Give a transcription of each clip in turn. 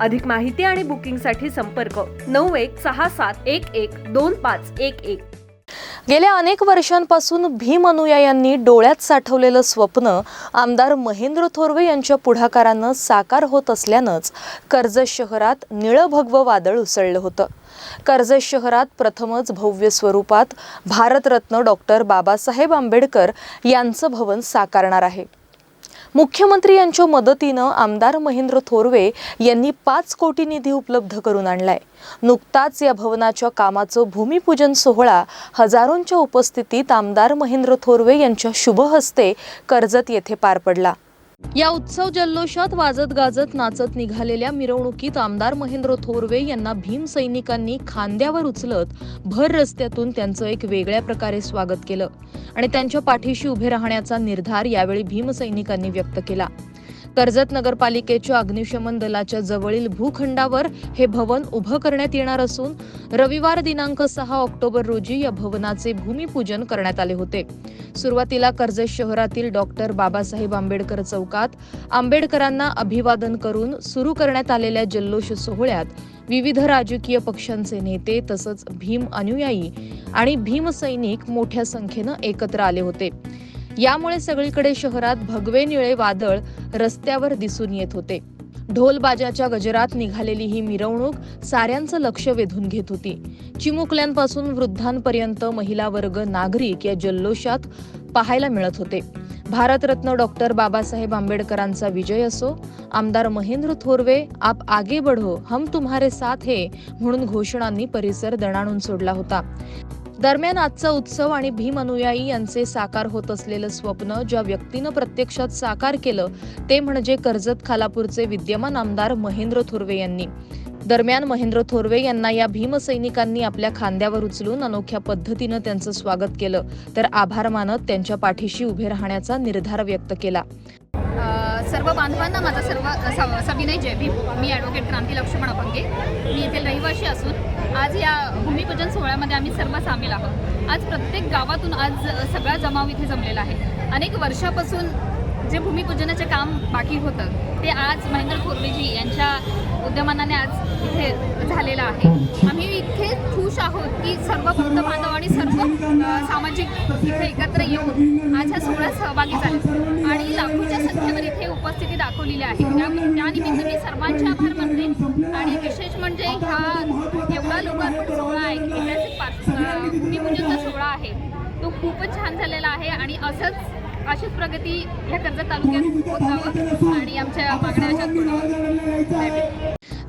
अधिक माहिती आणि बुकिंगसाठी संपर्क नऊ एक सहा सात एक एक दोन पाच एक एक. गेल्या अनेक वर्षांपासून भीम अनुयायांनी डोळ्यात साठवलेलं स्वप्न आमदार महेंद्र थोरवे यांच्या पुढाकारानं साकार होत असल्यानंच कर्जत शहरात निळं भगवं वादळ उसळलं होतं. कर्जत शहरात प्रथमच भव्य स्वरूपात भारतरत्न डॉक्टर बाबासाहेब आंबेडकर यांचं भवन साकारणार आहे. मुख्यमंत्री यांच्या मदतीनं आमदार महेंद्र थोरवे यांनी पाच कोटी निधी उपलब्ध करून आणलाय. नुकताच या भवनाच्या कामाचं भूमिपूजन सोहळा हजारोंच्या उपस्थितीत आमदार महेंद्र थोरवे यांच्या शुभ हस्ते कर्जत येथे पार पडला. या उत्सव जल्लोषात वाजत गाजत नाचत निघालेल्या मिरवणुकीत आमदार महेंद्र थोरवे यांना भीम सैनिकांनी खांद्यावर उचलत भर रस्त्यातून त्यांचं एक वेगळ्या प्रकारे स्वागत केलं आणि त्यांच्या पाठीशी उभे राहण्याचा निर्धार यावेळी भीम सैनिकांनी व्यक्त केला. कर्जत नगरपालिकेच्या अग्निशमन दलाच्या जवळील भूखंडावर हे भवन उभं करण्यात येणार असून रविवार दिनांक सहा ऑक्टोबर रोजी या भवनाचे भूमिपूजन करण्यात आले होते. सुरुवातीला कर्जत शहरातील डॉक्टर बाबासाहेब आंबेडकर चौकात आंबेडकरांना अभिवादन करून सुरू करण्यात आलेल्या जल्लोष सोहळ्यात विविध राजकीय पक्षांचे नेते तसंच भीम अनुयायी आणि भीम सैनिक मोठ्या संख्येनं एकत्र आले होते. यामुळे सगळीकडे शहरात भगवे निळे वादळ रस्त्यावर दिसून येत होते. ढोलबाजाच्या गजरात निघालेली ही मिरवणूक साऱ्यांचं लक्ष वेधून घेत होती. चिमुकल्यांपासून वृद्धांपर्यंत महिला वर्ग नागरिक या जल्लोषात पाहायला मिळत होते. भारतरत्न डॉक्टर बाबासाहेब आंबेडकरांचा विजय असो आमदार महेंद्र थोरवे आप आगे बढो हम तुम्हारे साथ हे म्हणून घोषणांनी परिसर दणाणून सोडला होता. दरम्यान आजचा उत्सव आणि भीम अनुयायी यांचे साकार होत असलेलं स्वप्न ज्या व्यक्तीनं प्रत्यक्षात साकार केलं ते म्हणजे कर्जत खालापूरचे विद्यमान आमदार महेंद्र थोरवे यांनी. दरम्यान महेंद्र थोरवे यांना या भीमसैनिकांनी आपल्या खांद्यावर उचलून अनोख्या पद्धतीनं त्यांचं स्वागत केलं. तर आभार मानत त्यांच्या पाठीशी उभे राहण्याचा निर्धार व्यक्त केला. सर्व बांधवांना माझा सर्व स- सविनय जय भीम. मी ॲडव्होकेट क्रांती लक्ष्मण अपंगे. मी येथील रहिवासी असून आज या भूमिपूजन सोहळ्यामध्ये आम्ही सर्व सामील आहोत. आज प्रत्येक गावातून आज सगळा जमाव इथे जमलेला आहे. अनेक वर्षापासून जे भूमिपूजनाचे काम बाकी होतं ते आज महेंद्र खोर्वेजी यांच्या उद्यमानाने आज इथे झालेलं आहे. आम्ही इतके खुश आहोत की सर्व भक्त बांधव आणि सर्व सामाजिक इथे एकत्र येऊन आज ह्या सोहळ्यात सहभागी झाले. आणि लाखोच्या उपस्थिती दाखवलेली आहे. त्या त्यानिमित्त मी सर्वांचे आभार मानते आणि विशेष म्हणजे हा एवढा लोकार्पण सोहळा आहे ऐतिहासिक पाच सोहळा आहे. तो खूपच छान झालेला आहे आणि असंच अशीच प्रगती ह्या कर्जत तालुक्यात होत जावं आणि आमच्या मागण्या अशाच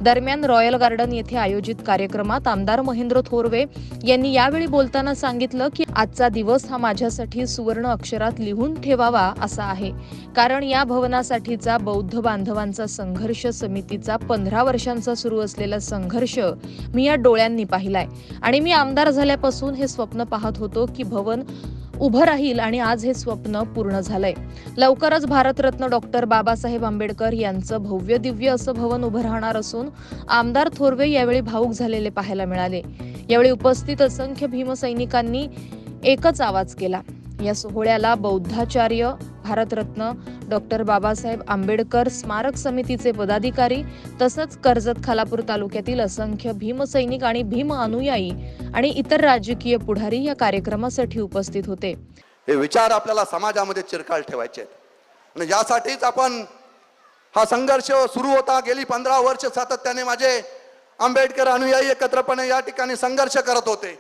दरम्यान रॉयल गार्डन येथे आयोजित कार्यक्रमात आमदार महेंद्र थोरवे यांनी यावेळी बोलताना सांगितलं की आजचा दिवस हा माझ्यासाठी सुवर्ण अक्षरात लिहून ठेवावा असा आहे. कारण या भवनासाठीचा बौद्ध बांधवांचा संघर्ष समितीचा पंधरा वर्षांचा सुरू असलेला संघर्ष मी या डोळ्यांनी पाहिलाय. आणि मी आमदार झाल्यापासून हे स्वप्न पाहत होतो की भवन उभं राहील आणि आज हे स्वप्न पूर्ण झालंय. लवकरच भारतरत्न डॉक्टर बाबासाहेब आंबेडकर यांचं भव्य दिव्य असं भवन उभं राहणार असून आमदार थोरवे यावेळी भाऊक झालेले पाहायला मिळाले. यावेळी उपस्थित असंख्य भीमसैनिकांनी एकच आवाज केला. या सोहळ्याला बौद्धाचार्य भारतरत्न डॉक्टर बाबासाहेब आंबेडकर स्मारक समितीचे पदाधिकारी तसंच कर्जत खालापूर तालुक्यातील असंख्य भीमसैनिक आणि भीम अनुयायी आणि इतर राजकीय पुढारी या कार्यक्रमासाठी उपस्थित होते. हे विचार आपल्याला समाजामध्ये चिरकाल ठेवायचे आणि यासाठीच आपण हा संघर्ष सुरू होता. गेली पंधरा वर्ष सातत्याने माझे आंबेडकर अनुयायी एकत्रपणे या ठिकाणी संघर्ष करत होते.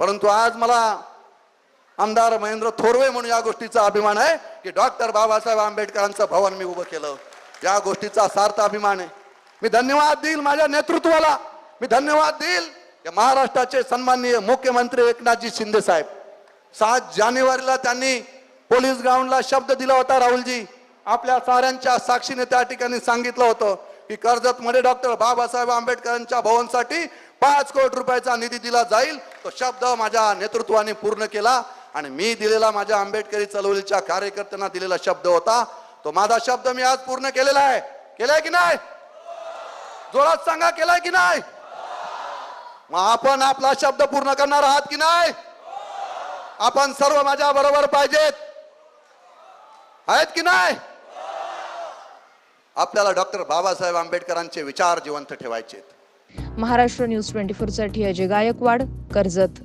परंतु आज मला आमदार महेंद्र थोरवे म्हणून या गोष्टीचा अभिमान आहे की डॉक्टर बाबासाहेब आंबेडकरांचं भवन मी उभं केलं. या गोष्टीचा सार्थ अभिमान आहे. मी धन्यवाद देईल माझ्या नेतृत्वाला. मी धन्यवाद देईल. महाराष्ट्राचे सन्माननीय मुख्यमंत्री एकनाथजी शिंदे साहेब. सात जानेवारीला त्यांनी पोलीस ग्राउंडला शब्द दिला होता राहुलजी. आपल्या साऱ्यांच्या साक्षीने त्या ठिकाणी सांगितलं होतं की कर्जतमध्ये डॉक्टर बाबासाहेब आंबेडकरांच्या भवनसाठी पाच कोटी रुपयाचा निधी दिला जाईल. तो शब्द माझ्या नेतृत्वाने पूर्ण केला. आणि मी दिलेला माझ्या आंबेडकरी चळवळीच्या कार्यकर्त्यांना दिलेला शब्द होता तो माझा शब्द मी आज पूर्ण केलेला आहे. केलाय की नाही? जोरात सांगा केलाय की नाही? मग आपण आपला शब्द पूर्ण करणार आहात की नाही? आपण सर्व माझ्या बरोबर पाहिजेत. आहेत की नाही? आपल्याला डॉक्टर बाबासाहेब आंबेडकरांचे विचार जिवंत ठेवायचे महाराष्ट्र न्यूज ट्वेंटी फोरसाठी अजय गायकवाड कर्जत.